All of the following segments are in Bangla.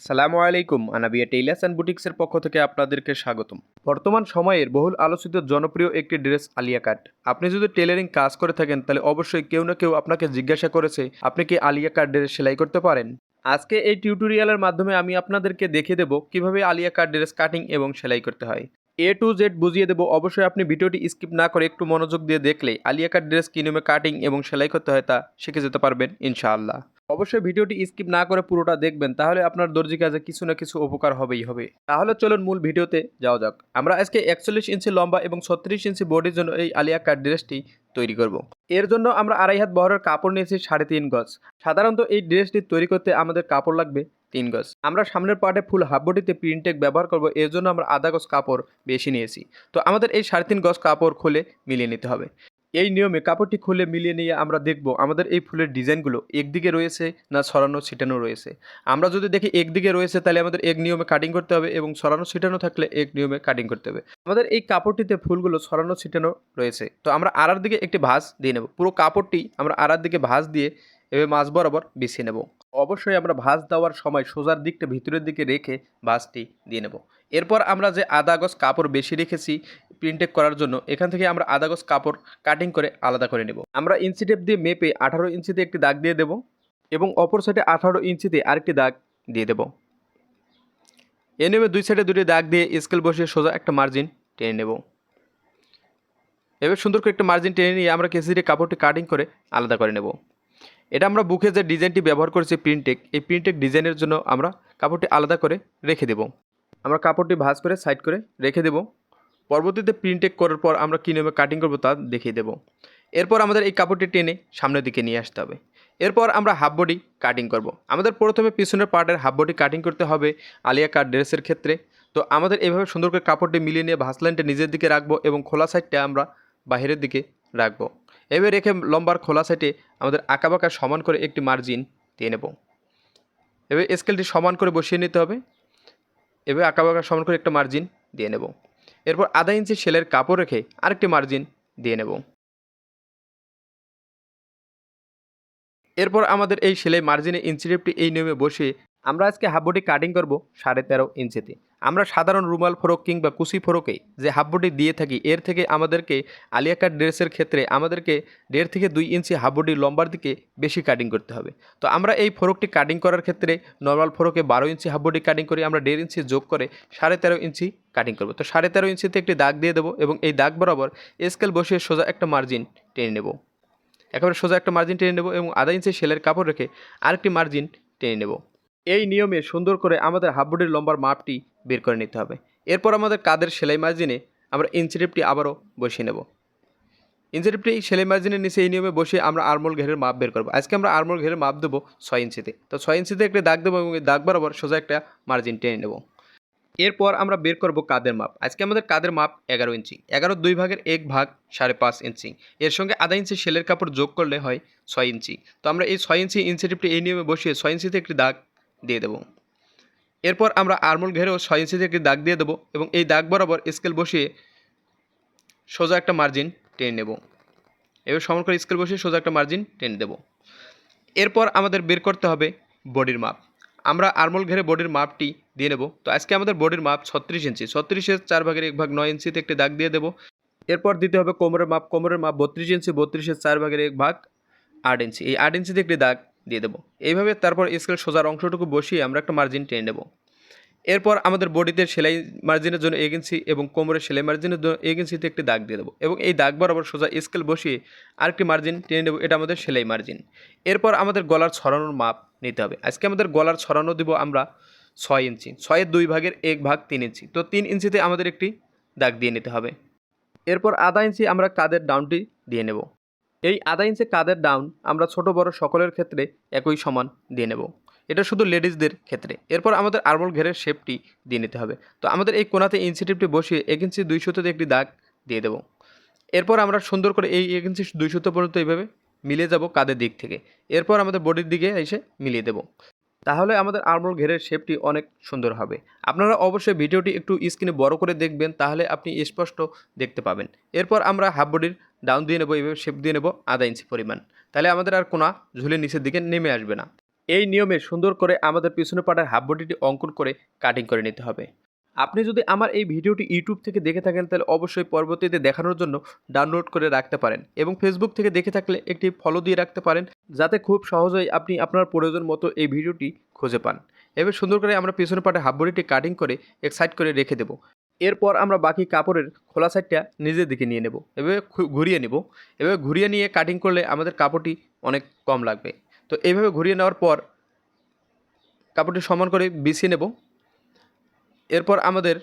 আসসালামু আলাইকুম, আনাবিয়া টেইলার্স অ্যান্ড বুটিক্সের পক্ষ থেকে আপনাদেরকে স্বাগতম। বর্তমান সময়ের বহুল আলোচিত জনপ্রিয় একটি ড্রেস আলিয়া কাট। আপনি যদি টেলারিং কাজ করে থাকেন, তাহলে অবশ্যই কেউ না কেউ আপনাকে জিজ্ঞাসা করেছে, আপনি কি আলিয়া কাট ড্রেস সেলাই করতে পারেন? আজকে এই টিউটোরিয়ালের মাধ্যমে আমি আপনাদেরকে দেখিয়ে দেবো কীভাবে আলিয়া কাট ড্রেস কাটিং এবং সেলাই করতে হয়। এ টু জেড বুঝিয়ে দেবো, অবশ্যই আপনি ভিডিওটি স্কিপ না করে একটু মনোযোগ দিয়ে দেখলে আলিয়া কাট ড্রেস কী কাটিং এবং সেলাই করতে হয় তা শিখে যেতে পারবেন, ইনশাআল্লাহ। অবশ্যই ভিডিওটি স্কিপ না করে পুরোটা দেখবেন, তাহলে আপনার দর্জি কাজে কিছু না কিছু উপকার হবেই হবে। তাহলে চলুন মূল ভিডিওতে যাওয়া যাক। আমরা আজকে একচল্লিশ ইঞ্চি লম্বা এবং ছত্রিশ ইঞ্চি বডির জন্য এই আলিয়া কাট ড্রেসটি তৈরি করব। এর জন্য আমরা আড়াই হাত বহরের কাপড় নিয়েছি সাড়ে তিন গজ। সাধারণত এই ড্রেসটি তৈরি করতে আমাদের কাপড় লাগবে তিন গজ। আমরা সামনের পার্টে ফুল হাফ বডিতে প্রিন্টেক ব্যবহার করব, এর জন্য আমরা আধা গজ কাপড় বেশি নিয়েছি। তো আমাদের এই সাড়ে তিন গজ কাপড় খুলে মিলিয়ে নিতে হবে। এই নিয়মে কাপড়টি খুলে মিলিয়ে নিয়ে আমরা দেখব আমাদের এই ফুলের ডিজাইনগুলো একদিকে রয়েছে না সরানো ছিটানো রয়েছে। আমরা যদি দেখি একদিকে রয়েছে তাহলে আমাদের এক নিয়মে কাটিং করতে হবে এবং সরানো ছিটানো থাকলে এক নিয়মে কাটিং করতে হবে। আমাদের এই কাপড়টিতে ফুলগুলো সরানো ছিটানো রয়েছে। তো আমরা আড়ার দিকে একটি ভাঁজ দিয়ে নেব। পুরো কাপড়টি আমরা আড়ার দিকে ভাঁজ দিয়ে এভাবে মাছ বরাবর বিছিয়ে নেব। অবশ্যই আমরা ভাঁজ দেওয়ার সময় সোজার দিকটা ভিতরের দিকে রেখে ভাঁজটি দিয়ে নেব। এরপর আমরা যে আধা গজ কাপড় বেশি রেখেছি প্রিন্টেক করার জন্য, এখান থেকে আমরা আধা গজ কাপড় কাটিং করে আলাদা করে নেব। আমরা ইঞ্চি টেপ দিয়ে মেপে আঠারো ইঞ্চিতে একটি দাগ দিয়ে দেব এবং অপর সাইডে আঠারো ইঞ্চিতে আরেকটি দাগ দিয়ে দেব। এ নেমে দুই সাইডে দুটি দাগ দিয়ে স্কেল বসিয়ে সোজা একটা মার্জিন টেনে নেব। এবার সুন্দর করে একটা মার্জিন টেনে নিয়ে আমরা কেসিরে কাপড়টি কাটিং করে আলাদা করে নেব। এটা আমরা বুকে যে ডিজাইনটি ব্যবহার করেছি প্রিন্টেক এই প্রিন্টেক ডিজাইনের জন্য আমরা কাপড়টি আলাদা করে রেখে দেব। আমরা কাপড়টি ভাঁজ করে সাইড করে রেখে দেব। পরবর্তীতে প্রিন্টেক করার পর আমরা কী নিয়মে কাটিং করব তা দেখিয়ে দেব। এরপর আমাদের এই কাপড়টি টেনে সামনের দিকে নিয়ে আসতে হবে। এরপর আমরা হাফ বডি কাটিং করব। আমাদের প্রথমে পিছনের পার্টের হাফ বডি কাটিং করতে হবে আলিয়া কাট ড্রেসের ক্ষেত্রে। তো আমাদের এভাবে সুন্দর করে কাপড়টি মিলিয়ে নিয়ে ভাসলাইনটা নিজের দিকে রাখব এবং খোলা সাইডটা আমরা বাহিরের দিকে রাখব। এভাবে রেখে লম্বার খোলা সাইডে আমাদের আঁকাবাঁকা সমান করে একটি মার্জিন দিয়ে নেব। এভাবে স্কেলটি সমান করে বসিয়ে নিতে হবে। এভাবে আঁকাবাঁকা সমান করে একটা মার্জিন দিয়ে নেব। এরপর আধা ইঞ্চি সেলের কাপড় রেখে আরেকটি মার্জিন দিয়ে নেব। এরপর আমাদের এই সেলাই মার্জিনে ইঞ্চি টেপটি এই নিয়মে বসিয়ে আমরা আজকে হাফবটি কাটিং করব সাড়ে তেরো ইঞ্চিতে। আমরা সাধারণ রুমাল ফরক কিংবা কুসি ফরকে যে হাফবটি দিয়ে থাকি, এর থেকে আমাদেরকে আলিয়া কাট ড্রেসের ক্ষেত্রে আমাদেরকে দেড় থেকে দুই ইঞ্চি হাফবটি লম্বার দিকে বেশি কাটিং করতে হবে। তো আমরা এই ফরকটি কাটিং করার ক্ষেত্রে নর্মাল ফরকে বারো ইঞ্চি হাফবটি কাটিং করি আমরা দেড় ইঞ্চি যোগ করে সাড়ে তেরো ইঞ্চি কাটিং করব। তো সাড়ে তেরো ইঞ্চিতে একটি দাগ দিয়ে দেবো এবং এই দাগ বরাবর স্কেল বসিয়ে সোজা একটা মার্জিন টেনে নেব। একেবারে সোজা একটা মার্জিন টেনে নেব এবং আধা ইঞ্চি সেলের কাপড় রেখে আরেকটি মার্জিন টেনে নেব। এই নিয়মে সুন্দর করে আমাদের হাফ বডির লম্বার মাপটি বের করে নিতে হবে। এরপর আমাদের কাদের সেলাই মার্জিনে আমরা ইঞ্চিটিপটি আবারও বসিয়ে নেব। ইঞ্চিটিপটি সেলাই মার্জিনের নিচে এই নিয়মে বসিয়ে আমরা আরমোল ঘেরের মাপ বের করব। আজকে আমরা আরমোল ঘেরের মাপ দেবো ছয় ইঞ্চিতে তো। ছয় ইঞ্চিতে একটা দাগ দেবো এবং দাগ বরাবর সোজা একটা মার্জিন টেনে নেব। এরপর আমরা বের করব কাদের মাপ। আজকে আমাদের কাদের মাপ এগারো ইঞ্চি। এগারো দুই ভাগের এক ভাগ সাড়ে পাঁচ ইঞ্চি। এর সঙ্গে আধা ইঞ্চি সেলের কাপড় যোগ করলে হয় ছয় ইঞ্চি। তো আমরা এই ছয় ইঞ্চি ইঞ্চিটিপটি এই নিয়মে বসিয়ে ছয় ইঞ্চিতে একটি দাগ দিয়ে দেবো। এরপর আমরা আরমোল ঘেরেও ছয় ইঞ্চিতে একটি দাগ দিয়ে দেবো এবং এই দাগ বরাবর স্কেল বসিয়ে সোজা একটা মার্জিন টেনে নেব। এবার সমান করে স্কেল বসিয়ে সোজা একটা মার্জিন টেনে দেব। এরপর আমাদের বের করতে হবে বডির মাপ। আমরা আরমোল ঘেরে বডির মাপটি দিয়ে নেব। তো আজকে আমাদের বডির মাপ ছত্রিশ ইঞ্চি। ছত্রিশের চার ভাগের এক ভাগ নয় ইঞ্চিতে একটি দাগ দিয়ে দেবো। এরপর দিতে হবে কোমরের মাপ। কোমরের মাপ বত্রিশ ইঞ্চি, বত্রিশের চার ভাগের এক ভাগ আট ইঞ্চি। এই আট ইঞ্চিতে একটি দাগ দিয়ে দেবো। এইভাবে তারপর স্কেল সোজার অংশটুকু বসিয়ে আমরা একটা মার্জিন টেনে নেব। এরপর আমাদের বডিতে সেলাই মার্জিনের জন্য এক ইঞ্চি এবং কোমরের সেলাই মার্জিনের জন্য এক ইঞ্চিতে একটি দাগ দিয়ে দেবো এবং এই দাগ বরাবর সোজা স্কেল বসিয়ে আরেকটি মার্জিন টেনে নেব। এটা আমাদের সেলাই মার্জিন এরপর আমাদের গলার ছড়ানোর মাপ নিতে হবে। আজকে আমাদের গলার ছড়ানো দেবো আমরা ছয় ইঞ্চি, ছয়ের দুই ভাগের এক ভাগ তিন ইঞ্চি। তো তিন ইঞ্চিতে আমাদের একটি দাগ দিয়ে নিতে হবে। এরপর আধা ইঞ্চি আমরা কাদের ডাউনটি দিয়ে নেব। এই আধা ইঞ্চি কাদের ডাউন আমরা ছোট, বড় সকলের ক্ষেত্রে একই সমান দিয়ে নেব। এটা শুধু লেডিসদের ক্ষেত্রে। এরপর আমাদের আরমোল ঘেরের শেপটি দিয়ে নিতে হবে। তো আমাদের এই কোনাতে ইঞ্চিটিভটি বসিয়ে এক ইঞ্চি দুই সুতোতে একটি দাগ দিয়ে দেবো। এরপর আমরা সুন্দর করে এই এক ইঞ্চি দুই সুতো পর্যন্ত এইভাবে মিলিয়ে যাব কাদের দিক থেকে। এরপর আমাদের বডির দিকে এসে মিলিয়ে দেব। তাহলে আমাদের আরমোল ঘেরের শেপটি অনেক সুন্দর হবে। আপনারা অবশ্যই ভিডিওটি একটু স্ক্রিনে বড় করে দেখবেন, তাহলে আপনি স্পষ্ট দেখতে পাবেন। এরপর আমরা হাফ বডির ডাউন দিয়ে নেব এইভাবে শেপ দিয়ে নেব আধা ইঞ্চি পরিমাণ। তাহলে আমাদের আর কোনা ঝুলে নিচের দিকে নেমে আসবে না। এই নিয়মে সুন্দর করে আমাদের পিছনে পাটার হাফ বডিটি অঙ্কন করে কাটিং করে নিতে হবে। আপনি যদি আমার এই ভিডিওটি ইউটিউব থেকে দেখে থাকেন, তাহলে অবশ্যই পরবর্তীতে দেখানোর জন্য ডাউনলোড করে রাখতে পারেন এবং ফেসবুক থেকে দেখে থাকলে একটি ফলো দিয়ে রাখতে পারেন, যাতে খুব সহজেই আপনি আপনার প্রয়োজন মতো এই ভিডিওটি খুঁজে পান। এবার সুন্দর করে আমরা পিছনে পাটে হাফ বডিটি কাটিং করে এক সাইড করে রেখে দেবো। এরপর আমরা বাকি কাপড়ের খোলা সাইডটা নিজের দিকে নিয়ে নেব। এভাবে ঘুরিয়ে নেব। এভাবে ঘুরিয়ে নিয়ে কাটিং করলে আমাদের কাপড়টি অনেক কম লাগবে। তো এইভাবে ঘুরিয়ে নেওয়ার পর, কাপড়টি সমান করে বিছিয়ে নেব। এরপর আমাদের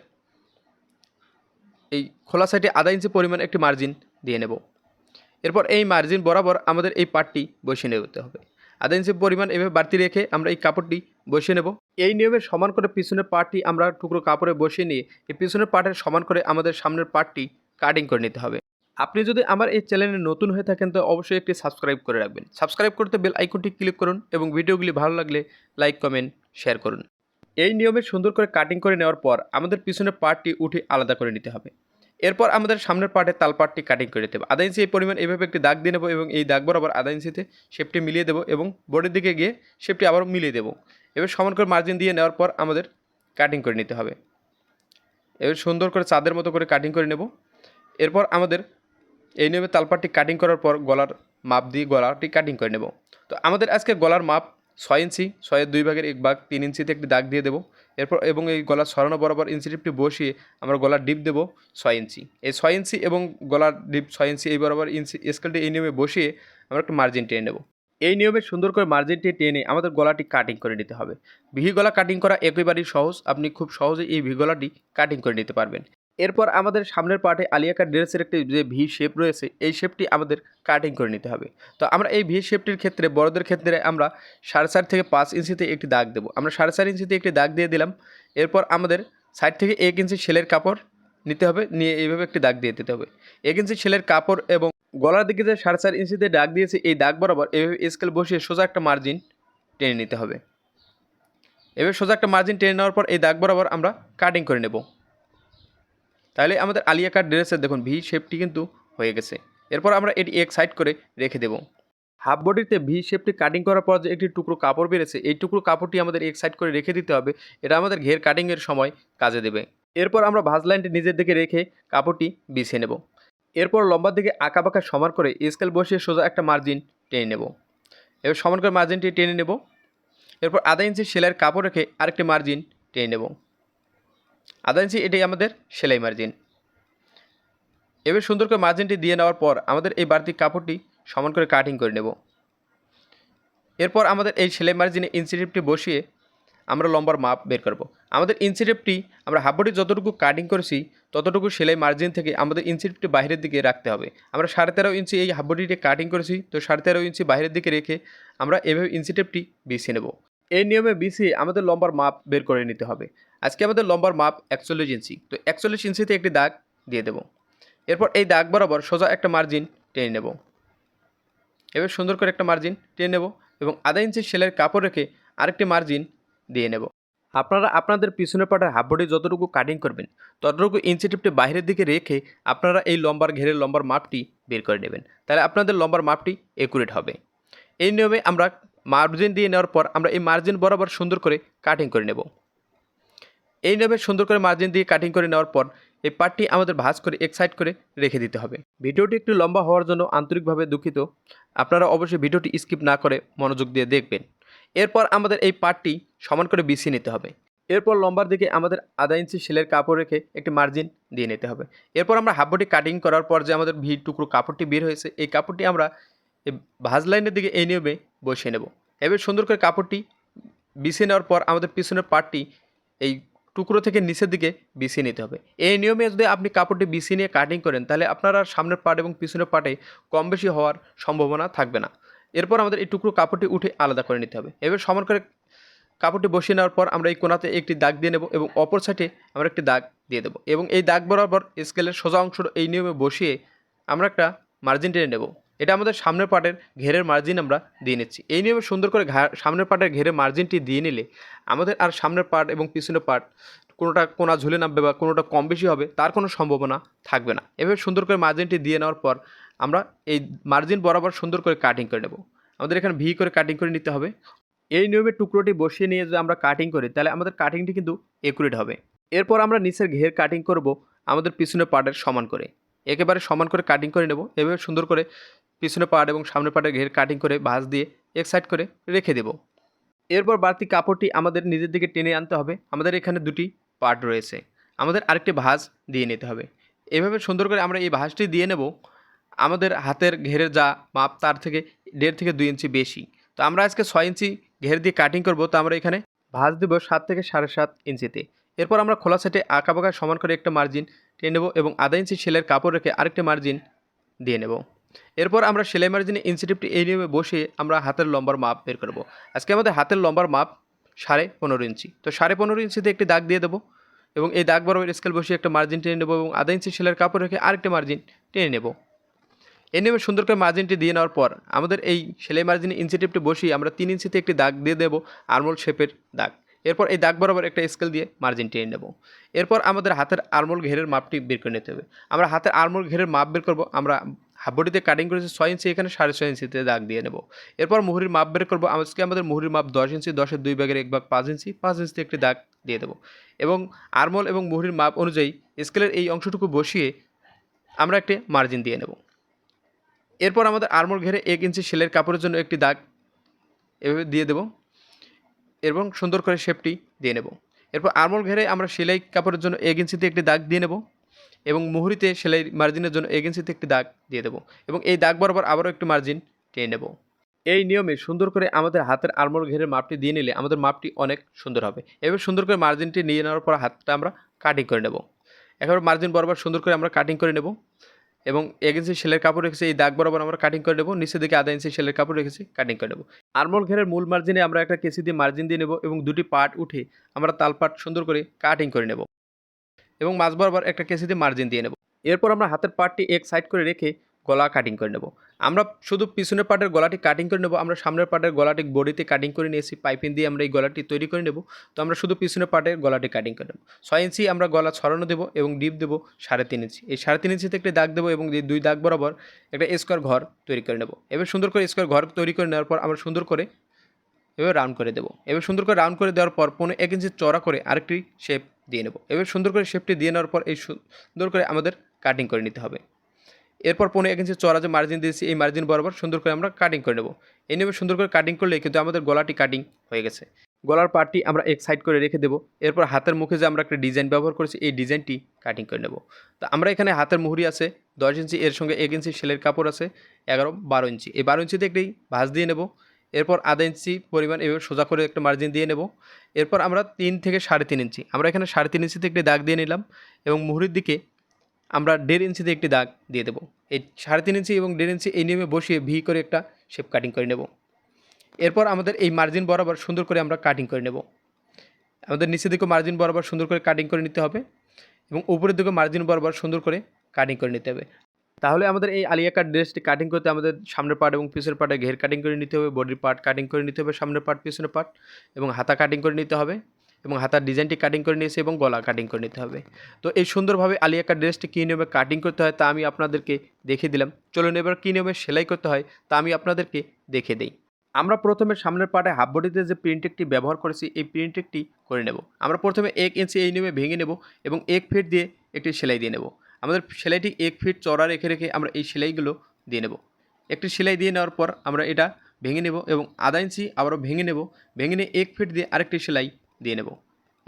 এই খোলা সাইডে আধা ইঞ্চি পরিমাণ একটি মার্জিন দিয়ে নেব। এরপর এই মার্জিন বরাবর আমাদের এই পাটটি বসিয়ে নিতে হবে। আধা ইঞ্চি পরিমাণ এভাবে বাড়তি রেখে আমরা এই কাপড়টি বসিয়ে নেব। এই নিয়মে সমান করে পিছনের পাটটি আমরা টুকরো কাপড়ে বসিয়ে নিয়ে এই পিছনের পাটের সমান করে আমাদের সামনের পাটটি কাটিং করে নিতে হবে। আপনি যদি আমার এই চ্যানেলে নতুন হয়ে থাকেন তো অবশ্যই একটি সাবস্ক্রাইব করে রাখবেন। সাবস্ক্রাইব করতে বেল আইকনটি ক্লিক করুন এবং ভিডিওগুলি ভালো লাগলে লাইক কমেন্ট শেয়ার করুন। এই নিয়মে সুন্দর করে কাটিং করে নেওয়ার পর আমাদের পিছনের পার্টটি উঠে আলাদা করে নিতে হবে। এরপর আমাদের সামনের পার্টের তাল পার্টটি কাটিং করে হবে আধা ইঞ্চি এই পরিমাণ এইভাবে একটি দাগ দিয়ে নেব এবং এই দাগ বরাবর আধা ইঞ্চিতে শেপটি মিলিয়ে দেবো এবং বোর্ডের দিকে গিয়ে শেপটি আবার মিলিয়ে দেবো। এবার সমান করে মার্জিন দিয়ে নেওয়ার পর আমাদের কাটিং করে নিতে হবে। এবার সুন্দর করে চাঁদের মতো করে কাটিং করে নেব। এরপর আমাদের এই নিয়মে তালপাটটি কাটিং করার পর গলার মাপ দিয়ে গলাটি কাটিং করে নেব। তো আমাদের আজকে গলার মাপ ছয় ইঞ্চি, ছয়ের দুই ভাগের এক ভাগ, তিন ইঞ্চিতে একটি দাগ দিয়ে দেবো। এরপর এবং এই গলার সরানো বরাবর ইঞ্চি টিপটি বসিয়ে আমরা গলার ডিপ দেবো ছয় ইঞ্চি। এই ছয় ইঞ্চি এবং গলার ডিপ ছয় ইঞ্চি এই বরাবর ইঞ্চি স্কেলটি এই নিয়মে বসিয়ে আমরা একটু মার্জিন টেনে নেব। এই নিয়মে সুন্দর করে মার্জিনটি টেনে আমাদের গলাটি কাটিং করে নিতে হবে। ভিহি গলা কাটিং করা একেবারেই সহজ। আপনি খুব সহজে এই ভি গলাটি কাটিং করে নিতে পারবেন। এরপর আমাদের সামনের পার্টে আলিয়াকার ড্রেসের একটি যে ভি শেপ রয়েছে, এই শেপটি আমাদের কাটিং করে নিতে হবে। তো আমরা এই ভি শেপটির ক্ষেত্রে, বড়দের ক্ষেত্রে আমরা সাড়ে চার থেকে পাঁচ ইঞ্চিতে একটি দাগ দেবো। আমরা সাড়ে চার ইঞ্চিতে একটি দাগ দিয়ে দিলাম। এরপর আমাদের সাইড থেকে এক ইঞ্চি সেলের কাপড় নিতে হবে, নিয়ে এইভাবে একটি দাগ দিয়ে দিতে হবে। এক ইঞ্চি সেলের কাপড় এবং গলার দিকে যে সাড়ে চার ইঞ্চিতে দাগ দিয়েছে, এই দাগ বরাবর এইভাবে স্কেল বসিয়ে সোজা একটা মার্জিন টেনে নিতে হবে। এভাবে সোজা একটা মার্জিন টেনে নেওয়ার পর এই দাগ বরাবর আমরা কাটিং করে নেব। তাহলে আমাদের আলিয়া কাট ড্রেসের দেখুন ভি শেপটি কিন্তু হয়ে গেছে। এরপর আমরা এটি এক সাইড করে রেখে দেব। হাফ বডিতে ভি শেপটি কাটিং করার পর যে একটি টুকরো কাপড় বেড়েছে এই টুকরো কাপড়টি আমাদের এক সাইড করে রেখে দিতে হবে। এটা আমাদের ঘের কাটিংয়ের সময় কাজে দেবে। এরপর আমরা ভাজ লাইনটি নিজের দিকে রেখে কাপড়টি বিছিয়ে নেব। এরপর লম্বার দিকে আঁকা বাঁকা সমান করে স্কেল বসিয়ে সোজা একটা মার্জিন টেনে নেব। এবার সমান করে মার্জিনটি টেনে নেব। এরপর আধা ইঞ্চি সেলাইয়ের কাপড় রেখে আরেকটি মার্জিন টেনে নেব। আধা ইঞ্চি এটাই আমাদের সেলাই মার্জিন এবার সুন্দর করে মার্জিনটি দিয়ে নেওয়ার পর আমাদের এই বাড়তি কাপড়টি সমান করে কাটিং করে নেব। এরপর আমাদের এই সেলাই মার্জিনে ইঞ্চিটিপটি বসিয়ে আমরা লম্বার মাপ বের করব। আমাদের ইঞ্চিটিপটি আমরা হাফবডি যতটুকু কাটিং করেছি, ততটুকু সেলাই মার্জিন থেকে আমাদের ইঞ্চিটিপটি বাইরের দিকে রাখতে হবে। আমরা সাড়ে তেরো ইঞ্চি এই হাফবডিটি কাটিং করেছি, তো সাড়ে তেরো ইঞ্চি বাইরের দিকে রেখে আমরা এভাবে ইনসিটিভটি বিছিয়ে নেব। এই নিয়মে বিছিয়ে আমাদের লম্বার মাপ বের করে নিতে হবে। আজকে আমাদের লম্বার মাপ একচল্লিশ ইঞ্চি তো একচল্লিশ ইঞ্চিতে একটি দাগ দিয়ে দেবো। এরপর এই দাগ বরাবর সোজা একটা মার্জিন টেনে নেব। এবার সুন্দর করে একটা মার্জিন টেনে নেব এবং আধা ইঞ্চি সেলের কাপড় রেখে আরেকটি মার্জিন দিয়ে নেব। আপনারা আপনাদের পিছনের পাটার হাফ বডি যতটুকু কাটিং করবেন, ততটুকু ইঞ্চি টিপটি বাইরের দিকে রেখে আপনারা এই লম্বার ঘেরের লম্বার মাপটি বের করে নেবেন। তাহলে আপনাদের লম্বার মাপটি একুরেট হবে। এই নিয়মে আমরা মার্জিন দিয়ে নেওয়ার পর আমরা এই মার্জিন বরাবর সুন্দর করে কাটিং করে নেব। এই নিয়মে সুন্দর করে মার্জিন দিয়ে কাটিং করে নেওয়ার পর এই পার্টটি আমাদের ভাজ করে এক সাইড করে রেখে দিতে হবে। ভিডিওটি একটু লম্বা হওয়ার জন্য আন্তরিকভাবে দুঃখিত। আপনারা অবশ্যই ভিডিওটি স্কিপ না করে মনোযোগ দিয়ে দেখবেন। এরপর আমাদের এই পার্টটি সমান করে বিছিয়ে নিতে হবে। এরপর লম্বার দিকে আমাদের আধা ইঞ্চি সেলের কাপড় রেখে একটি মার্জিন দিয়ে নিতে হবে। এরপর আমরা হাফ বডি কাটিং করার পর যে আমাদের ভি টুকরো কাপড়টি বের হয়েছে, এই কাপড়টি আমরা ভাঁজ লাইনের দিকে এই নিয়মে বসিয়ে নেব। এবার সুন্দর করে কাপড়টি বিছিয়ে নেওয়ার পর আমাদের পিছনের পার্টটি এই টুকরো থেকে নিচের দিকে বিছিয়ে নিতে হবে। এই নিয়মে যদি আপনি কাপড়টি বিছিয়ে নিয়ে কাটিং করেন, তাহলে আপনার আর সামনের পাট এবং পিছনের পাটে কম বেশি হওয়ার সম্ভাবনা থাকবে না। এরপর আমাদের এই টুকরো কাপড়টি উঠে আলাদা করে নিতে হবে। এবার সমান করে কাপড়টি বসিয়ে নেওয়ার পর আমরা এই কোনাতে একটি দাগ দিয়ে নেব এবং অপর সাইডে আমরা একটি দাগ দিয়ে দেবো এবং এই দাগ বরাবর স্কেলের সোজা অংশ এই নিয়মে বসিয়ে আমরা একটা মার্জিন টেনে নেব। এটা আমাদের সামনের পার্টের ঘেরের মার্জিন আমরা দিয়ে নিচ্ছি। এই নিয়মে সুন্দর করে সামনের পার্টের ঘেরের মার্জিনটি দিয়ে নিলে আমাদের আর সামনের পার্ট এবং পিছনের পার্ট কোনোটা কোনা ঝুলে নামবে বা কোনোটা কম বেশি হবে, তার কোনো সম্ভাবনা থাকবে না। এভাবে সুন্দর করে মার্জিনটি দিয়ে নেওয়ার পর আমরা এই মার্জিন বরাবর সুন্দর করে কাটিং করে নেব। আমাদের এখানে ভি করে কাটিং করে নিতে হবে। এই নিয়মে টুকরোটি বসিয়ে নিয়ে যদি আমরা কাটিং করি, তাহলে আমাদের কাটিংটি কিন্তু একুরেট হবে। এরপর আমরা নিচের ঘের কাটিং করব আমাদের পিছনের পার্টের সমান করে। একেবারে সমান করে কাটিং করে নেব। এভাবে সুন্দর করে পিছনের পার্ট এবং সামনের পার্টের ঘের কাটিং করে ভাঁজ দিয়ে এক সাইড করে রেখে দেব। এরপর বাড়তি কাপড়টি আমাদের নিজের দিকে টেনে আনতে হবে। আমাদের এখানে দুটি পার্ট রয়েছে। আমাদের আরেকটি ভাঁজ দিয়ে নিতে হবে। এভাবে সুন্দর করে আমরা এই ভাঁজটি দিয়ে নেব। আমাদের হাতের ঘেরের যা মাপ তার থেকে দেড় থেকে দুই ইঞ্চি বেশি। তো আমরা আজকে ছয় ইঞ্চি ঘের দিয়ে কাটিং করব। তো আমরা এখানে ভাঁজ দেবো সাত থেকে সাড়ে সাত ইঞ্চিতে। এরপর আমরা খোলা সেটে আঁকা বাঁকা সমান করে একটা মার্জিন টেনে নেব এবং আধা ইঞ্চি সেলের কাপড় রেখে আরেকটি মার্জিন দিয়ে নেব। এরপর আমরা সেলাই মার্জিনে ইঞ্চিটিপটি এই নিয়মে বসিয়ে আমরা হাতের লম্বার মাপ বের করব। আজকে আমাদের হাতের লম্বার মাপ সাড়ে পনেরো ইঞ্চি। তো সাড়ে পনেরো ইঞ্চিতে একটি দাগ দিয়ে দেবো এবং এই দাগ বরাবর স্কেল বসিয়ে একটা মার্জিন টেনে নেব এবং আধা ইঞ্চি সেলের কাপড় রেখে আরেকটি মার্জিন টেনে নেব। এই নিয়মে সুন্দর করে মার্জিনটি দিয়ে নেওয়ার পর আমাদের এই সেলাই মার্জিনে ইঞ্চি টিপটি বসিয়ে আমরা তিন ইঞ্চিতে একটি দাগ দিয়ে দেবো আরমোল শেপের দাগ। এরপর এই দাগ বরাবর একটা স্কেল দিয়ে মার্জিন টেনে নেব। এরপর আমাদের হাতের আরমোল ঘেরের মাপটি বের করে নিতে হবে। আমরা হাতের আরমোল ঘেরের মাপ বের করব, আমরা হাবডিতে কাটিং করেছি ছয় ইঞ্চি এখানে সাড়ে ছয় ইঞ্চিতে দাগ দিয়ে নেব। এরপর মুহুরির মাপ বের করব, আজকে আমাদের মুহুরির মাপ দশ ইঞ্চি দশের দুই ভাগের এক ভাগ পাঁচ ইঞ্চি পাঁচ ইঞ্চিতে একটি দাগ দিয়ে দেবো। এবং আরমোল এবং মুহুরির মাপ অনুযায়ী স্কেলের এই অংশটুকু বসিয়ে আমরা একটি মার্জিন দিয়ে নেব। এরপর আমাদের আরমোল ঘেরে এক ইঞ্চি সেলের কাপড়ের জন্য একটি দাগ এভাবে দিয়ে দেব এবং সুন্দর করে শেপটি দিয়ে নেব। এরপর আরমোল ঘেরে আমরা সেলাই কাপড়ের জন্য এক ইঞ্চিতে একটি দাগ দিয়ে নেব। এবং মুহুরিতে সেলাই মার্জিনের জন্য এগেন্সিতে একটি দাগ দিয়ে দেবো এবং এই দাগ বরাবর আবারও একটি মার্জিন টেনে নেব। এই নিয়মে সুন্দর করে আমাদের হাতের আরমোল ঘেরের মাপটি দিয়ে নিলে আমাদের মাপটি অনেক সুন্দর হবে। এবার সুন্দর করে মার্জিনটি নিয়ে নেওয়ার পর হাতটা আমরা কাটিং করে নেব। এখন মার্জিন বরাবর সুন্দর করে আমরা কাটিং করে নেব এবং এক ইঞ্চি সেলের কাপড় রেখেছি, এই দাগ বরাবর আমরা কাটিং করে নেব নিচে দিকে আধা ইঞ্চি সেলের কাপড় রেখেছি কাটিং করে নেব। আরমোল ঘেরের মূল মার্জিনে আমরা একটা কেসি দিয়ে মার্জিন দিয়ে নেব এবং দুটি পার্ট উঠে আমরা তাল পার্ট সুন্দর করে কাটিং করে নেব। এবং মাঝ বরাবর একটা দিয়ে মার্জিন দিয়ে নেব। এরপর আমরা হাতের পার্টটি এক সাইড করে রেখে গলা কাটিং করে নেব। আমরা শুধু পিছনের পার্টের গলাটি কাটিং করে নেব, আমরা সামনের পার্টের গলাটি বডিতে কাটিং করে নিয়েছি পাইপিং দিয়ে আমরা এই গলাটি তৈরি করে নেব। তো আমরা শুধু পিছনের পার্টের গলাটি কাটিং করে নেব। ছয় ইঞ্চি আমরা গলা ছড়ানো দেবো এবং ডিপ দেবো সাড়ে তিন ইঞ্চি এই সাড়ে তিন ইঞ্চিতে একটি দাগ দেবো এবং দুই দাগ বরাবর একটা স্কোয়ার ঘর তৈরি করে নেব। এবার সুন্দর করে স্কোয়ার ঘর তৈরি করে নেওয়ার পর আমরা সুন্দর করে এবার রাউন্ড করে দেবো। এবার সুন্দর করে রাউন্ড করে দেওয়ার পর পনেরো এক ইঞ্চি চড়া করে আরেকটি শেপ দিয়ে নেব। এবার সুন্দর করে শেপটি দিয়ে নেওয়ার পর এই সুন্দর করে আমাদের কাটিং করে নিতে হবে। এরপর পনেরো এক ইঞ্চি চড়া যে মার্জিন দিয়েছি, এই মার্জিন বরাবর সুন্দর করে আমরা কাটিং করে নেব। এই নিয়মে সুন্দর করে কাটিং করলে কিন্তু আমাদের গলাটি কাটিং হয়ে গেছে। গলার পার্টটি আমরা এক সাইড করে রেখে দেবো। এরপর হাতের মুখে যে আমরা একটা ডিজাইন ব্যবহার করেছি, এই ডিজাইনটি কাটিং করে নেব। তো আমরা এখানে হাতের মুহুরি আছে, দশ ইঞ্চি এর সঙ্গে এক ইঞ্চি সেলের কাপড় আছে, এগারো, বারো ইঞ্চি এই বারো ইঞ্চিতে একটি ভাঁজ দিয়ে নেব। এরপর আধা ইঞ্চি পরিমাণ এভাবে সোজা করে একটা মার্জিন দিয়ে নেব। এরপর আমরা তিন থেকে সাড়ে তিন ইঞ্চি। আমরা এখানে সাড়ে তিন ইঞ্চিতে একটি দাগ দিয়ে নিলাম এবং মুহুরির দিকে আমরা দেড় ইঞ্চিতে একটি দাগ দিয়ে দেবো। এই সাড়ে তিন ইঞ্চি এবং দেড় ইঞ্চি এই নিয়মে বসিয়ে ভি করে একটা শেপ কাটিং করে নেব। এরপর আমাদের এই মার্জিন বরাবর সুন্দর করে আমরা কাটিং করে নেব। আমাদের নিচের দিকে মার্জিন বরাবর সুন্দর করে কাটিং করে নিতে হবে এবং উপরের দিকে মার্জিন বরাবর সুন্দর করে কাটিং করে নিতে হবে। তাহলে আমাদের এই আলিয়া কাট ড্রেসটি কাটিং করতে আমাদের সামনের পার্ট এবং পিছনের পার্টে ঘের কাটিং করে নিতে হবে বডির পার্ট কাটিং করে নিতে হবে সামনের পার্ট পিছনের পার্ট এবং হাতা কাটিং করে নিতে হবে এবং হাতার ডিজাইনটি কাটিং করে নিয়েছে এবং গলা কাটিং করে নিতে হবে। তো এই সুন্দরভাবে আলিয়া কাট ড্রেসটি কী নিয়মে কাটিং করতে হয় তা আমি আপনাদেরকে দেখিয়ে দিলাম। চলুন এবার কী নিয়মে সেলাই করতে হয় তা আমি আপনাদেরকে দেখে দিই। আমরা প্রথমে সামনের পার্টে হাফ বডিতে যে প্রিন্টেকটি ব্যবহার করেছি, এই প্রিন্টেকটি করে নেব। আমরা প্রথমে এক ইঞ্চি এই নিয়মে ভেঙে নেব এবং এক ফিট দিয়ে একটি সেলাই দিয়ে নেব। আমাদের সেলাইটি এক ফিট চড়া রেখে রেখে আমরা এই সেলাইগুলো দিয়ে নেব। একটি সেলাই দিয়ে নেওয়ার পর আমরা এটা ভেঙে নেব এবং আধা ইঞ্চি আবারও ভেঙে নেব। ভেঙে নিয়ে এক ফিট দিয়ে আরেকটি সেলাই দিয়ে নেব।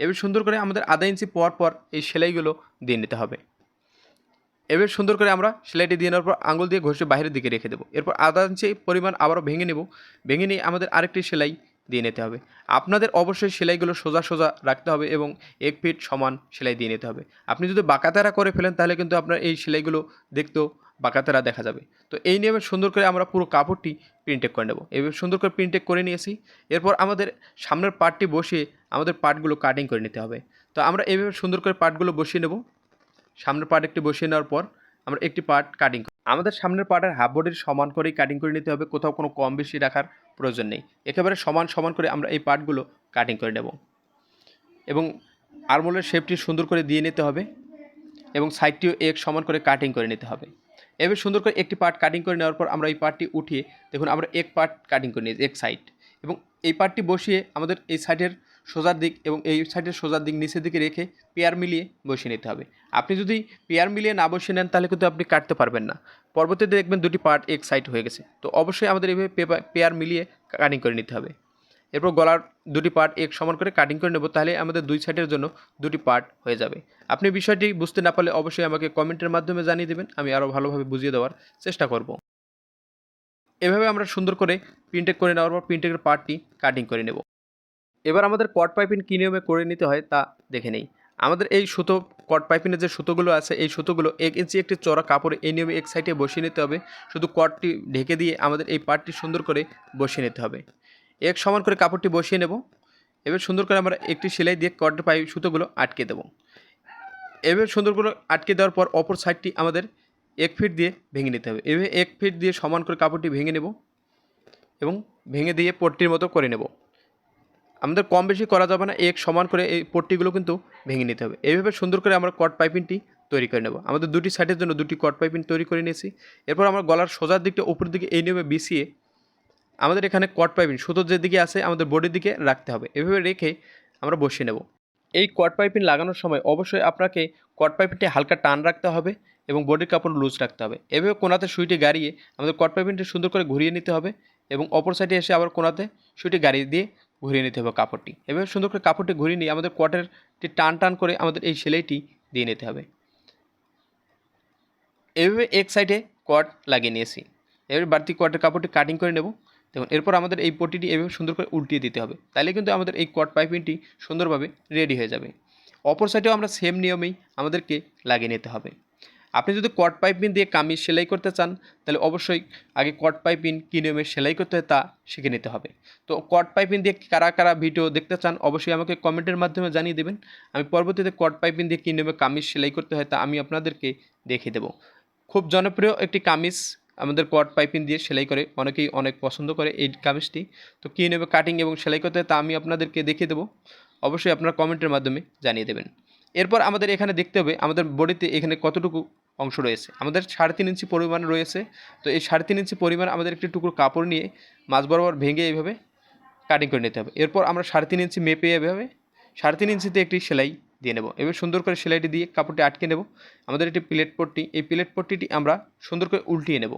এবার সুন্দর করে আমাদের আধা ইঞ্চি পর পর এই সেলাইগুলো দিয়ে নিতে হবে। এবার সুন্দর করে আমরা সেলাইটি দিয়ে নেওয়ার পর আঙুল দিয়ে ঘষে বাইরের দিকে রেখে দেবো। এরপর আধা ইঞ্চি পরিমাণ আবারও ভেঙে নেব। ভেঙে নিয়ে আমাদের আরেকটি সেলাই দিয়ে নিতে হবে। আপনাদের অবশ্যই সেলাইগুলো সোজা সোজা রাখতে হবে এবং এক ফিট সমান সেলাই দিয়ে নিতে হবে। আপনি যদি বাঁকাতেরা করে ফেলেন, তাহলে কিন্তু আপনার এই সেলাইগুলো দেখতেও বাঁকাতেরা দেখা যাবে। তো এই নিয়মে সুন্দর করে আমরা পুরো কাপড়টি প্রিন্টেক করে নেব। এবার সুন্দর করে প্রিন্টেক করে নিয়েছি। এরপর আমাদের সামনের পার্টটি বসিয়ে আমাদের পার্টগুলো কাটিং করে নিতে হবে। তো আমরা এইভাবে সুন্দর করে পার্টগুলো বসিয়ে নেব। সামনের পার্ট একটি বসিয়ে নেওয়ার পর আমরা একটি পার্ট কাটিং আমাদের সামনের পার্টের হাফ বডির সমান করেই কাটিং করে নিতে হবে। কোথাও কোনো কম বেশি রাখার প্রয়োজন নেই। একেবারে সমান সমান করে আমরা এই পার্টগুলো কাটিং করে নেব। এবং আরমোলের শেপটি সুন্দর করে দিয়ে নিতে হবে এবং সাইডটিও এক সমান করে কাটিং করে নিতে হবে। এবার সুন্দর করে একটি পার্ট কাটিং করে নেওয়ার পর আমরা এই পার্টটি উঠিয়ে দেখুন আমরা এক পার্ট কাটিং করে নিয়েছি, এক সাইড এবং এই পার্টটি বসিয়ে আমাদের এই সাইডের সোজার দিক এবং এই সাইডের সোজার দিক নিচের দিকে রেখে পেয়ার মিলিয়ে বসিয়ে নিতে হবে। আপনি যদি পেয়ার মিলিয়ে না বসিয়ে নেন, তাহলে কিন্তু আপনি কাটতে পারবেন না। পরবর্তীতে দেখবেন দুটি পার্ট এক সাইড হয়ে গেছে। তো অবশ্যই আমাদের এইভাবে পেয়ার মিলিয়ে কাটিং করে নিতে হবে। এরপর গলার দুটি পার্ট এক সমান করে কাটিং করে নেব, তাহলে আমাদের দুই সাইডের জন্য দুটি পার্ট হয়ে যাবে। আপনি বিষয়টি বুঝতে না পারলে অবশ্যই আমাকে কমেন্টের মাধ্যমে জানিয়ে দেবেন, আমি আরও ভালোভাবে বুঝিয়ে দেওয়ার চেষ্টা করব। এভাবে আমরা সুন্দর করে প্রিন্টেক করে নেওয়ার পর প্রিন্টেকের পার্টটি কাটিং করে নেব। এবার আমাদের কট পাইপিং কী নিয়মে করে নিতে হয় তা দেখে নেই। আমাদের এই সুতো কট পাইপিনের যে সুতোগুলো আছে, এই সুতোগুলো এক ইঞ্চি একটি চড়া কাপড়ে এই নিয়মে এক সাইডে বসিয়ে নিতে হবে। শুধু কটটি ঢেকে দিয়ে আমাদের এই পাটটি সুন্দর করে বসিয়ে নিতে হবে। এক সমান করে কাপড়টি বসিয়ে নেব। এবার সুন্দর করে আমরা একটি সেলাই দিয়ে কটের পাইপ সুতোগুলো আটকে দেবো। এবার সুন্দর করে আটকে দেওয়ার পর অপর সাইডটি আমাদের এক ফিট দিয়ে ভেঙে নিতে হবে। এভাবে এক ফিট দিয়ে সমান করে কাপড়টি ভেঙে নেব এবং ভেঙে দিয়ে পট্টির মতো করে নেব। আমাদের কম বেশি করা যাবে না, এক সমান করে এই পট্টিগুলো কিন্তু ভেঙে নিতে হবে। এইভাবে সুন্দর করে আমরা কট পাইপিংটি তৈরি করে নেব। আমাদের দুটি সাইডের জন্য দুটি কট পাইপিং তৈরি করে নিয়েছি। এরপর আমরা গলার সোজার দিকটা উপরের দিকে এই নিয়মে বিছিয়ে আমাদের এখানে কট পাইপিং, সুতোর যে দিকে আছে আমাদের বডির দিকে রাখতে হবে। এভাবে রেখে আমরা বসিয়ে নেব। এই কট পাইপিং লাগানোর সময় অবশ্যই আপনাকে কট পাইপিংটি হালকা টান রাখতে হবে এবং বডির কাপড় লুজ রাখতে হবে। এভাবে কোনাতে সুইটি গাড়িয়ে আমাদের কট পাইপিংটি সুন্দর করে ঘুরিয়ে নিতে হবে এবং অপর সাইডে এসে আবার কোনাতে সুইটি গাড়িয়ে দিয়ে ঘুরিয়ে নিতে হবে কাপড়টি। এভাবে সুন্দর করে কাপড়টি ঘুরিয়ে নিয়ে আমাদের কটের টি টান টান করে আমাদের এই সেলাইটি দিয়ে নিতে হবে। এভাবে এক সাইডে কট লাগিয়ে নিয়েছি। এবার বাড়তি কটের কাপড়টি কাটিং করে নেব। দেখুন, এরপর আমাদের এই পটিটি এভাবে সুন্দর করে উল্টিয়ে দিতে হবে। তাহলে কিন্তু আমাদের এই কট পাইপিংটি সুন্দরভাবে রেডি হয়ে যাবে। অপর সাইডেও আমরা সেম নিয়মেই আমাদেরকে লাগিয়ে নিতে হবে। আপনি যদি কট পাইপিং দিয়ে কামিজ সেলাই করতে চান, তাহলে অবশ্যই আগে কট পাইপিং কী নিয়মে সেলাই করতে হয় তা শিখে নিতে হবে। তো কট পাইপিং দিয়ে কারা কারা ভিডিও দেখতে চান, অবশ্যই আমাকে কমেন্টের মাধ্যমে জানিয়ে দেবেন। আমি পরবর্তীতে কট পাইপিং দিয়ে কী নিয়মে কামিজ সেলাই করতে হয় তা আমি আপনাদেরকে দেখিয়ে দেবো। খুব জনপ্রিয় একটি কামিজ আমাদের কট পাইপিং দিয়ে সেলাই করে, অনেকেই অনেক পছন্দ করে এই কামিজটি। তো কী নেবে কাটিং এবং সেলাই করতে তা আমি আপনাদেরকে দেখিয়ে দেবো। অবশ্যই আপনারা কমেন্টের মাধ্যমে জানিয়ে দেবেন। এরপর আমাদের এখানে দেখতে হবে আমাদের বডিতে এখানে কতটুকু অংশ রয়েছে। আমাদের সাড়ে তিন ইঞ্চি পরিমাণ রয়েছে। তো এই সাড়ে তিন ইঞ্চি পরিমাণ আমাদের একটি টুকরো কাপড় নিয়ে মাছ বরাবর ভেঙে এইভাবে কাটিং করে নিতে হবে। এরপর আমরা সাড়ে তিন ইঞ্চি মেপে এভাবে সাড়ে তিন ইঞ্চিতে একটি সেলাই দিয়ে নেব। এবার সুন্দর করে সেলাইটি দিয়ে কাপড়টি আটকে নেব। আমাদের একটি প্লেট পট্টি, এই প্লেট পট্টিটি আমরা সুন্দর করে উল্টিয়ে নেব।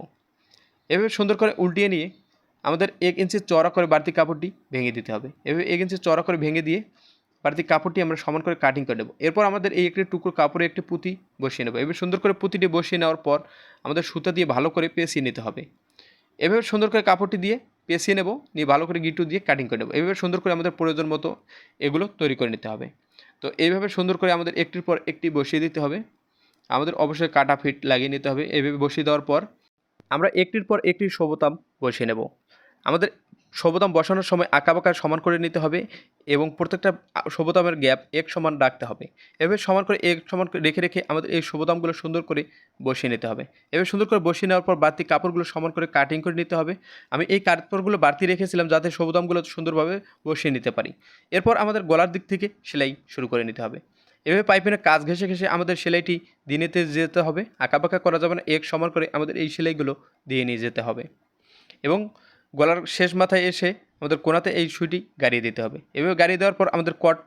এভাবে সুন্দর করে উল্টিয়ে নিয়ে আমাদের এক ইঞ্চি চড়া করে বাড়তি কাপড়টি ভেঙে দিতে হবে। এভাবে এক ইঞ্চি চড়া করে ভেঙে দিয়ে বাড়তি কাপড়টি আমরা সমান করে কাটিং করে নেব। এরপর আমাদের এই একটি টুকরো কাপড়ে একটি পুঁতি বসিয়ে নেব। এবার সুন্দর করে পুঁতিটি বসিয়ে নেওয়ার পর আমাদের সুতা দিয়ে ভালো করে পেঁচিয়ে নিতে হবে। এভাবে সুন্দর করে কাপড়টি দিয়ে পেঁচিয়ে নেব, নিয়ে ভালো করে গিটু দিয়ে কাটিং করে নেব। এভাবে সুন্দর করে আমাদের প্রয়োজন মতো এগুলো তৈরি করে নিতে হবে। তো এইভাবে সুন্দর করে আমাদের একটির পর একটি বসিয়ে দিতে হবে। আমাদের অবশ্যই কাটা ফিট লাগিয়ে নিতে হবে। এইভাবে বসিয়ে দেওয়ার পর আমরা একটির পর একটি সবতাম বসিয়ে নেব। আমাদের সবতাম বসানোর সময় আঁকাবাঁকা সমান করে নিতে হবে এবং প্রত্যেকটা সবতামের গ্যাপ এক সমান রাখতে হবে। এভাবে সমান করে এক সমান রেখে রেখে আমাদের এই সবতামগুলো সুন্দর করে বসিয়ে নিতে হবে। এভাবে সুন্দর করে বসিয়ে নেওয়ার পর বাড়তি কাপড়গুলো সমান করে কাটিং করে নিতে হবে। আমি এই কাপড়গুলো বাড়তি রেখেছিলাম যাতে সবতামগুলো সুন্দরভাবে বসিয়ে নিতে পারি। এরপর আমাদের গলার দিক থেকে সেলাই শুরু করে নিতে হবে। এভাবে পাইপিনের কাজ ঘেঁষে ঘেঁষে আমাদের সেলাইটি দিয়ে নিতে যেতে হবে। আঁকাবাঁকা করা যাবে না, এক সমান করে আমাদের এই সেলাইগুলো দিয়ে নিয়ে যেতে হবে। এবং গলার শেষ মাথায় এসে আমাদের কোনাতে এই সুইটি গাড়িয়ে দিতে হবে। এভাবে গাড়িয়ে দেওয়ার পর আমাদের কট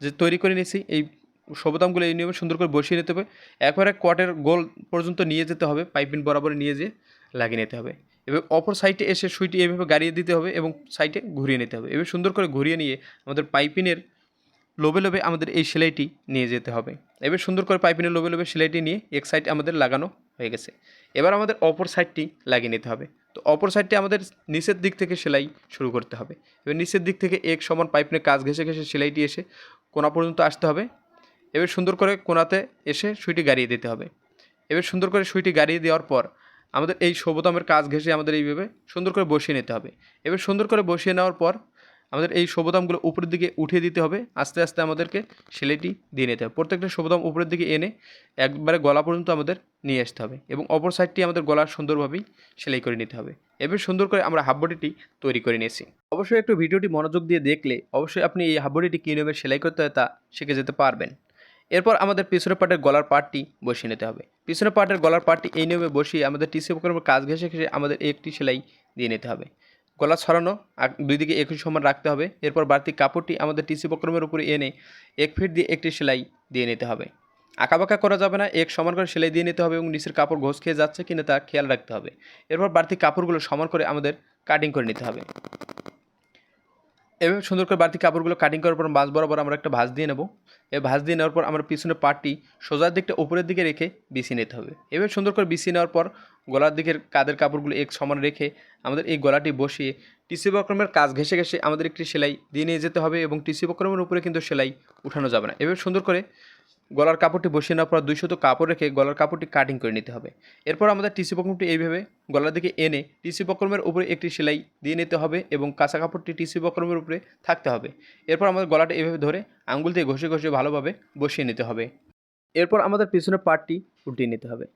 যে তৈরি করে নিয়েছি, এই সবতামগুলো এই নিয়মে সুন্দর করে বসিয়ে নিতে হবে। একবারে কটের গোল পর্যন্ত নিয়ে যেতে হবে পাইপিন বরাবর নিয়ে যেয়ে লাগিয়ে নিতে হবে। এবার অপর সাইডে এসে সুইটি এভাবে গাড়িয়ে দিতে হবে এবং সাইডে ঘুরিয়ে নিতে হবে। এবার সুন্দর করে ঘুরিয়ে নিয়ে আমাদের পাইপিনের লোবে লোবে আমাদের এই সেলাইটি নিয়ে যেতে হবে। এবার সুন্দর করে পাইপিনের লোবে লোবে সেলাইটি নিয়ে এক সাইড আমাদের লাগানো হয়ে গেছে। এবার আমাদের অপর সাইডটি লাগিয়ে নিতে হবে। তো অপর সাইডটি আমাদের নিচের দিক থেকে সেলাই শুরু করতে হবে। এবার নিচের দিক থেকে এক সমান পাইপ নিয়ে কাজ ঘেঁষে ঘেঁষে সেলাইটি এসে কোনা পর্যন্ত আসতে হবে। এবার সুন্দর করে কোনাতে এসে সুইটি গাড়িয়ে দিতে হবে। এবার সুন্দর করে সুইটি গাড়িয়ে দেওয়ার পর আমাদের এই সবুতামের কাজ ঘেঁষে আমাদের এইভাবে সুন্দর করে বসিয়ে নিতে হবে। এবার সুন্দর করে বসিয়ে নেওয়ার পর আমাদের এই সবুতামগুলো উপরের দিকে উঠিয়ে দিতে হবে। আস্তে আস্তে আমাদেরকে সেলাইটি দিয়ে নিতে হবে। প্রত্যেকটা সবুতাম উপরের দিকে এনে একবারে গলা পর্যন্ত আমাদের নিয়ে আসতে হবে এবং অপর সাইডটি আমাদের গলা সুন্দরভাবেই সেলাই করে নিতে হবে। এবার সুন্দর করে আমরা হাফ বডিটি তৈরি করে নিয়েছি। অবশ্যই একটু ভিডিওটি মনোযোগ দিয়ে দেখলে অবশ্যই আপনি এই হাফ বডিটি কী নিয়মে সেলাই করতে হয় তা শিখে যেতে পারবেন। এরপর আমাদের পিছনের পার্টের গলার পার্টটি বসিয়ে নিতে হবে। পিছনের পার্টের গলার পার্টটি এই নিয়মে বসিয়ে আমাদের টিসি কাজ ঘেঁষে ঘেঁষে আমাদের একটি সেলাই দিয়ে নিতে হবে। গলা ছড়ানো দুই দিকে একই সমান রাখতে হবে। এরপর বাড়তি কাপড়টি আমাদের টিসি বক্রমের উপরে এনে এক ফিট দিয়ে একটি সেলাই দিয়ে নিতে হবে। আঁকাবাঁকা করা যাবে না, এক সমান করে সেলাই দিয়ে নিতে হবে এবং নিচের কাপড় ঘোষ খেয়ে যাচ্ছে কিনা তা খেয়াল রাখতে হবে। এরপর বাড়তি কাপড়গুলো সমান করে আমাদের কাটিং করে নিতে হবে। এভাবে সুন্দর করে বাড়তি কাপড়গুলো কাটিং করার পর মাছ বরাবর আমরা একটা ভাঁজ দিয়ে নেব। এই ভাঁজ দিয়ে নেওয়ার পর আমরা পিছনের পাটটি সোজার দিকটা উপরের দিকে রেখে বিছিয়ে নিতে হবে। এভাবে সুন্দর করে বিছিয়ে নেওয়ার পর গলার দিকের কাদের কাপড়গুলো এক সমান রেখে আমাদের এই গলাটি বসিয়ে টিসি বক্রমের কাজ ঘেসে ঘেসে আমাদের একটি সেলাই দিয়ে নিয়ে যেতে হবে এবং টিসি বক্রমের উপরে কিন্তু সেলাই উঠানো যাবে না। এভাবে সুন্দর করে গলার কাপড়টি বসিয়ে নেওয়ার পর দুইশত কাপড় রেখে গলার কাপড়টি কাটিং করে নিতে হবে। এরপর আমাদের টিসি বক্রমটি এইভাবে গলার দিকে এনে টিসি বক্রমের উপরে একটি সেলাই দিয়ে নিতে হবে এবং কাঁচা কাপড়টি টিসি বক্রমের উপরে থাকতে হবে। এরপর আমাদের গলাটা এইভাবে ধরে আঙ্গুল দিয়ে ঘষে ঘষে ভালোভাবে বসিয়ে নিতে হবে। এরপর আমাদের পিছনের পার্টটি উল্টিয়ে নিতে হবে।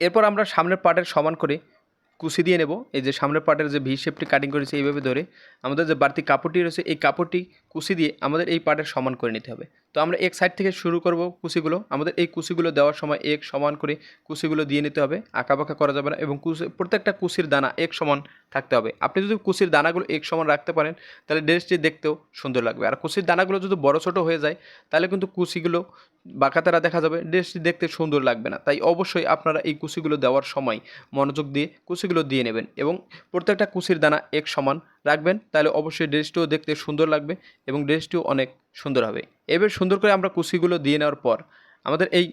এরপর আমরা সামনের পার্টের সমান করে কুচি দিয়ে নেব। এই যে সামনের পার্টের যে ভি শেপটি কাটিং করেছে এইভাবে ধরে আমাদের যে বাড়তি কাপড়টি রয়েছে, এই কাপড়টি কুচি দিয়ে আমাদের এই পার্টের সমান করে নিতে হবে। তো আমরা এক সাইড থেকে শুরু করব কুচিগুলো আমাদের এই কুচিগুলো দেওয়ার সময় এক সমান করে কুচিগুলো দিয়ে নিতে হবে। আঁকাবাঁকা করা যাবে না এবং কুচি প্রত্যেকটা কুচির দানা এক সমান থাকতে হবে। আপনি যদি কুচির দানাগুলো এক সমান রাখতে পারেন, তাহলে ড্রেসটি দেখতেও সুন্দর লাগবে। আর কুচির দানাগুলো যদি বড় ছোটো হয়ে যায়, তাহলে কিন্তু কুচিগুলো বাঁকাতারা দেখা যাবে, ড্রেসটি দেখতে সুন্দর লাগবে না। তাই অবশ্যই আপনারা এই কুচিগুলো দেওয়ার সময় মনোযোগ দিয়ে কুচিগুলো দিয়ে নেবেন এবং প্রত্যেকটা কুচির দানা এক সমান রাখবেন, তাহলে অবশ্যই ড্রেসটিও দেখতে সুন্দর লাগবে এবং ড্রেসটিও অনেক সুন্দর হবে। এবার সুন্দর করে আমরা কুচিগুলো দিয়ে নেওয়ার পর আমাদের এই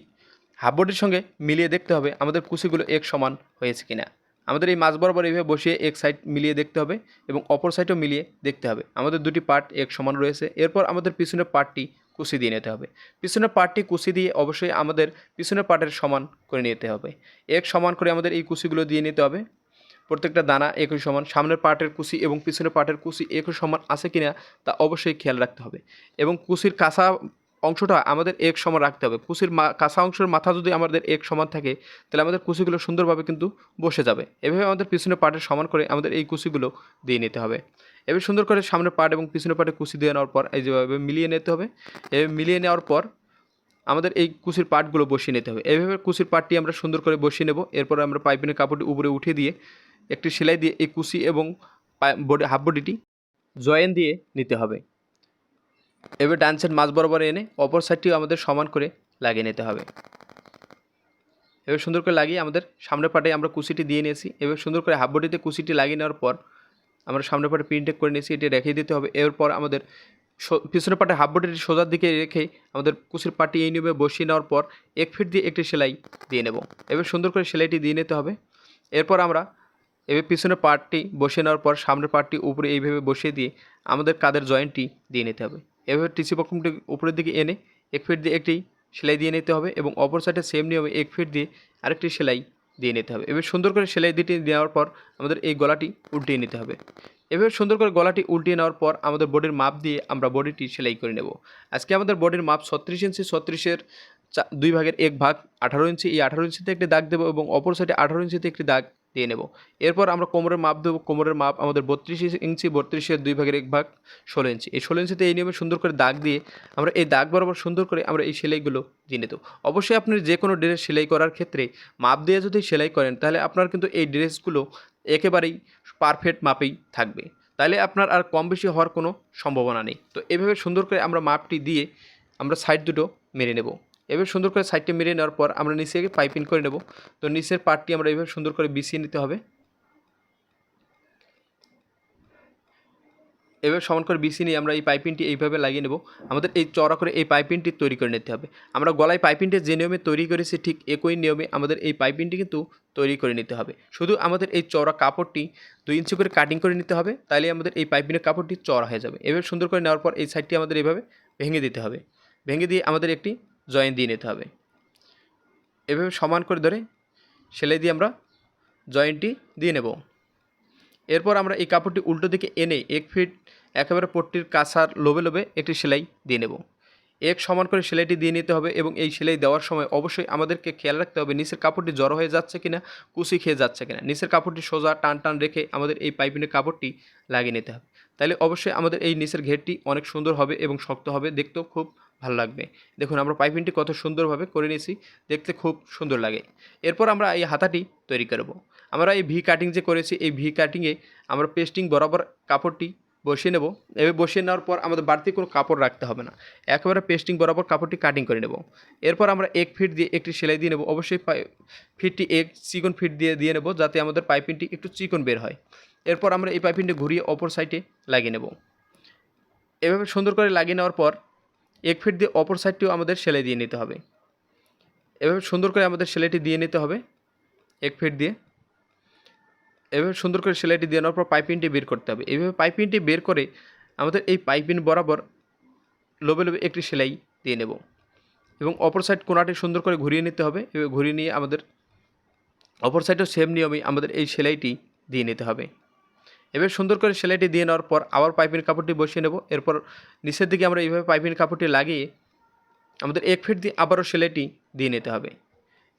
হাফ বডির সঙ্গে মিলিয়ে দেখতে হবে আমাদের কুচিগুলো এক সমান হয়েছে কিনা। আমাদের এই মাছ বরাবর এইভাবে বসিয়ে এক সাইড মিলিয়ে দেখতে হবে এবং অপর সাইডও মিলিয়ে দেখতে হবে। আমাদের দুটি পার্ট এক সমান রয়েছে। এরপর আমাদের পিছনের পার্টটি কুচি দিয়ে নিতে হবে। পিছনের পার্টটি কুচি দিয়ে অবশ্যই আমাদের পিছনের পার্টের সমান করে নিতে হবে। এক সমান করে আমাদের এই কুচিগুলো দিয়ে নিতে হবে। প্রত্যেকটা দানা একই সমান, সামনের পার্টের কুচি এবং পিছনের পার্টের কুচি একই সমান আছে কিনা তা অবশ্যই খেয়াল রাখতে হবে। এবং কুচির কাঁচা অংশটা আমাদের এক সমান রাখতে হবে। কুচির কাঁচা অংশের মাথা যদি আমাদের এক সমান থাকে, তাহলে আমাদের কুচিগুলো সুন্দরভাবে কিন্তু বসে যাবে। এভাবে আমাদের পিছনের পার্টের সমান করে আমাদের এই কুচিগুলো দিয়ে নিতে হবে। এবার সুন্দর করে সামনের পার্ট এবং পিছনের পার্টে কুচি দিয়ে নেওয়ার পর, এই যেভাবে মিলিয়ে নিতে হবে। এভাবে মিলিয়ে নেওয়ার পর আমাদের এই কুচির পার্টগুলো বসিয়ে নিতে হবে। এইভাবে কুচির পার্টটি আমরা সুন্দর করে বসিয়ে নেব। এরপর আমরা পাইপিনের কাপড়টি উপরে উঠিয়ে দিয়ে একটি সেলাই দিয়ে এই কুচি এবং বডি, হাফ বডিটি জয়েন দিয়ে নিতে হবে। এবার ডান সাইড মাছ বরাবর এনে অপর সাইডটিও আমাদের সমান করে লাগিয়ে নিতে হবে। এবার সুন্দর করে লাগিয়ে আমাদের সামনের পাটে আমরা কুচিটি দিয়ে নিয়েছি। এবার সুন্দর করে হাফ বডিতে কুচিটি লাগিয়ে নেওয়ার পর আমরা সামনের পাটে প্রিন্টেক করে নিয়েছি, এটি রেখে দিতে হবে। এরপর আমাদের পিছনের পাটে হাফ বডিটি সোজার দিকে রেখে আমাদের কুচির পাটি এই নিয়মে বসিয়ে নেওয়ার পর এক ফিট দিয়ে একটি সেলাই দিয়ে নেব। এবার সুন্দর করে সেলাইটি দিয়ে নিতে হবে। এরপর আমরা এবার পিছনের পার্টটি বসিয়ে নেওয়ার পর সামনের পার্টটি উপরে এইভাবে বসিয়ে দিয়ে আমাদের কাদের জয়েন্টটি দিয়ে নিতে হবে। এভাবে টিসি পক্রমটি উপরের দিকে এনে এক ফিট দিয়ে একটি সেলাই দিয়ে নিতে হবে এবং অপর সাইডে সেম নিয়মে এক ফিট দিয়ে আরেকটি সেলাই দিয়ে নিতে হবে। এবার সুন্দর করে সেলাই দিতে দেওয়ার পর আমাদের এই গলাটি উল্টিয়ে নিতে হবে। এভাবে সুন্দর করে গলাটি উল্টিয়ে নেওয়ার পর আমাদের বডির মাপ দিয়ে আমরা বডিটি সেলাই করে নেব। আজকে আমাদের বডির মাপ ছত্রিশ ইঞ্চি, ছত্রিশের চা দুই ভাগের এক ভাগ আঠারো ইঞ্চি। এই আঠারো ইঞ্চিতে একটি দাগ দেবো এবং অপর সাইডে আঠারো ইঞ্চিতে একটি দাগ দিয়ে নেব। এরপর আমরা কোমরের মাপ দেবো। কোমরের মাপ আমাদের বত্রিশ ইঞ্চি, বত্রিশের দুই ভাগের এক ভাগ ষোলো ইঞ্চি। এই ষোলো ইঞ্চিতে এই নিয়মে সুন্দর করে দাগ দিয়ে আমরা এই দাগ বরাবর সুন্দর করে আমরা এই সেলাইগুলো দিয়ে নেব। অবশ্যই আপনি যে কোনো ড্রেস সেলাই করার ক্ষেত্রে মাপ দিয়ে যদি সেলাই করেন, তাহলে আপনার কিন্তু এই ড্রেসগুলো একেবারেই পারফেক্ট মাপেই থাকবে। তাহলে আপনার আর কম বেশি হওয়ার কোনো সম্ভাবনা নেই। তো এভাবে সুন্দর করে আমরা মাপটি দিয়ে আমরা সাইড দুটো মেরে নেব। এভাবে সুন্দর করে সাইডটা মেরে নেওয়ার পর আমরা নিচে পাইপিং করে নেব। তো নিচের পার্টটি আমরা এইভাবে সুন্দর করে বিছিয়ে নিতে হবে। এভাবে সমান করে বিছিয়ে নিয়ে আমরা এই পাইপিংটি এইভাবে লাগিয়ে নেব। আমাদের এই চড়া করে এই পাইপিংটি তৈরি করে নিতে হবে। আমরা গলায় পাইপিংটি যে নিয়মে তৈরি করেছি ঠিক একই নিয়মে আমাদের এই পাইপিংটি কিন্তু তৈরি করে নিতে হবে। শুধু আমাদের এই চড়া কাপড়টি দুই ইঞ্চি করে কাটিং করে নিতে হবে তাহলে আমাদের এই পাইপিংয়ের কাপড়টি চড়া হয়ে যাবে। এভাবে সুন্দর করে নেওয়ার পর এই সাইডটি আমাদের এইভাবে ভেঙে দিতে হবে। ভেঙে দিয়ে আমাদের একটি জয়েন দিয়ে নিতে হবে। এভাবে সমান করে ধরে সেলাই দিয়ে আমরা জয়েন্টটি দিয়ে নেব। এরপর আমরা এই কাপড়টি উল্টো দিকে এনে এক ফিট একেবারে পট্টির কাছার লোবে লোবে একটি সেলাই দিয়ে নেব। এক সমান করে সেলাইটি দিয়ে নিতে হবে এবং এই সেলাই দেওয়ার সময় অবশ্যই আমাদেরকে খেয়াল রাখতে হবে নিচের কাপড়টি জড়ো হয়ে যাচ্ছে কিনা, কুচি খেয়ে যাচ্ছে কিনা। নিচের কাপড়টি সোজা টান টান রেখে আমাদের এই পাইপিনের কাপড়টি লাগিয়ে নিতে হবে। তাহলে অবশ্যই আমাদের এই নিচের ঘেরটি অনেক সুন্দর হবে এবং শক্ত হবে, দেখতেও খুব ভালো লাগবে। দেখুন, আমরা পাইপিংটি কত সুন্দরভাবে করে নিয়েছি, দেখতে খুব সুন্দর লাগে। এরপর আমরা এই হাতাটি তৈরি করব। আমরা এই ভি কাটিং যে করেছি, এই ভি কাটিংয়ে আমরা পেস্টিং বরাবর কাপড়টি বসিয়ে নেব। এবার বসিয়ে নেওয়ার পর আমাদের বাড়তি কোনো কাপড় রাখতে হবে না। একেবারে পেস্টিং বরাবর কাপড়টি কাটিং করে নেব। এরপর আমরা এক ফিট দিয়ে একটি সেলাই দিয়ে নেব। অবশ্যই ফিটটি এক চিকন ফিট দিয়ে দিয়ে নেব যাতে আমাদের পাইপিংটি একটু চিকন বের হয়। এরপর আমরা এই পাইপিংটি ঘুরিয়ে অপর সাইডে লাগিয়ে নেব। এভাবে সুন্দর করে লাগিয়ে নেওয়ার পর এক ফিট দিয়ে অপর সাইডটিও আমাদের সেলাই দিয়ে নিতে হবে। এভাবে সুন্দর করে আমাদের সেলাইটি দিয়ে নিতে হবে, এক ফিট দিয়ে। এভাবে সুন্দর করে সেলাইটি দিয়ে নেওয়ার পর পাইপিংটি বের করতে হবে। এইভাবে পাইপিংটি বের করে আমাদের এই পাইপিং বরাবর লোবে লোবে একটি সেলাই দিয়ে নেব এবং অপর সাইড কোনাটি সুন্দর করে ঘুরিয়ে নিতে হবে। ঘুরিয়ে নিয়ে আমাদের অপর সাইডেও সেম নিয়মে আমাদের এই সেলাইটি দিয়ে নিতে হবে। এবার সুন্দর করে সেলাইটি দিয়ে নেওয়ার পর আবার পাইপিং কাপড়টি বসিয়ে নেব। এরপর নিচের দিকে আমরা এইভাবে পাইপিং কাপড়টি লাগিয়ে আমাদের এক ফিট দিয়ে আবারও সেলাইটি দিয়ে নিতে হবে।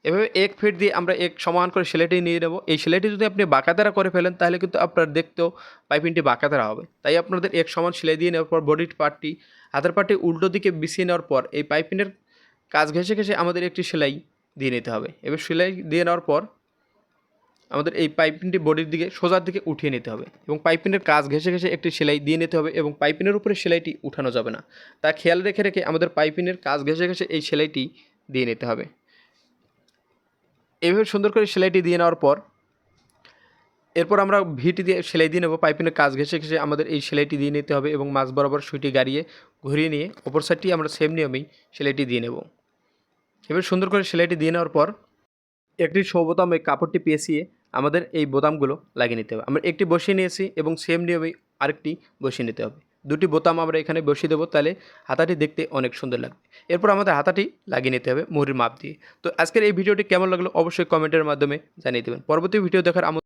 এভাবে এক ফিট দিয়ে আমরা এক সমান করে সেলাইটি নিয়ে নেব। এই সেলাইটি যদি আপনি বাঁকাতারা করে ফেলেন, তাহলে কিন্তু আপনার দেখতেও পাইপিংটি বাঁকাতারা হবে। তাই আপনাদের এক সমান সেলাই দিয়ে নেওয়ার পর বডির পার্টটি, হাতের পার্টটি উল্টো দিকে বিছিয়ে নেওয়ার পর এই পাইপিংয়ের কাজ ঘেঁষে ঘেঁষে আমাদের একটি সেলাই দিয়ে নিতে হবে। এবার সেলাই দিয়ে নেওয়ার পর আমাদের এই পাইপিনটি বডির দিকে সোজার দিকে উঠিয়ে নিতে হবে এবং পাইপিনের কাজ ঘেঁষে ঘেঁষে একটি সেলাই দিয়ে নিতে হবে এবং পাইপিনের উপরে সেলাইটি উঠানো যাবে না। তা খেয়াল রেখে রেখে আমাদের পাইপিনের কাজ ঘেঁষে ঘেঁষে এই সেলাইটি দিয়ে নিতে হবে। এইভাবে সুন্দর করে সেলাইটি দিয়ে নেওয়ার পর, এরপর আমরা ভিটি দিয়ে সেলাই দিয়ে নেব। পাইপিনের কাজ ঘেঁষে ঘেঁষে আমাদের এই সেলাইটি দিয়ে নিতে হবে এবং মাছ বরাবর সুইটি গাড়িয়ে ঘুরিয়ে নিয়ে অপর সাইডটি আমরা সেম নিয়মেই সেলাইটি দিয়ে নেব। এবার সুন্দর করে সেলাইটি দিয়ে নেওয়ার পর একটি সৌবোতাম ওই কাপড়টি পেঁচিয়ে আমাদের এই বোতামগুলো লাগিয়ে নিতে হবে। আমরা একটি বসিয়ে নিয়েছি এবং সেম নিয়মেই আরেকটি বসিয়ে নিতে হবে। দুটি বোতাম আমরা এখানে বসিয়ে দেবো, তাহলে হাতাটি দেখতে অনেক সুন্দর লাগবে। এরপর আমাদের হাতাটি লাগিয়ে নিতে হবে মুহুরির মাপ দিয়ে। তো আজকের এই ভিডিওটি কেমন লাগল অবশ্যই কমেন্টের মাধ্যমে জানিয়ে দেবেন। পরবর্তী ভিডিও দেখার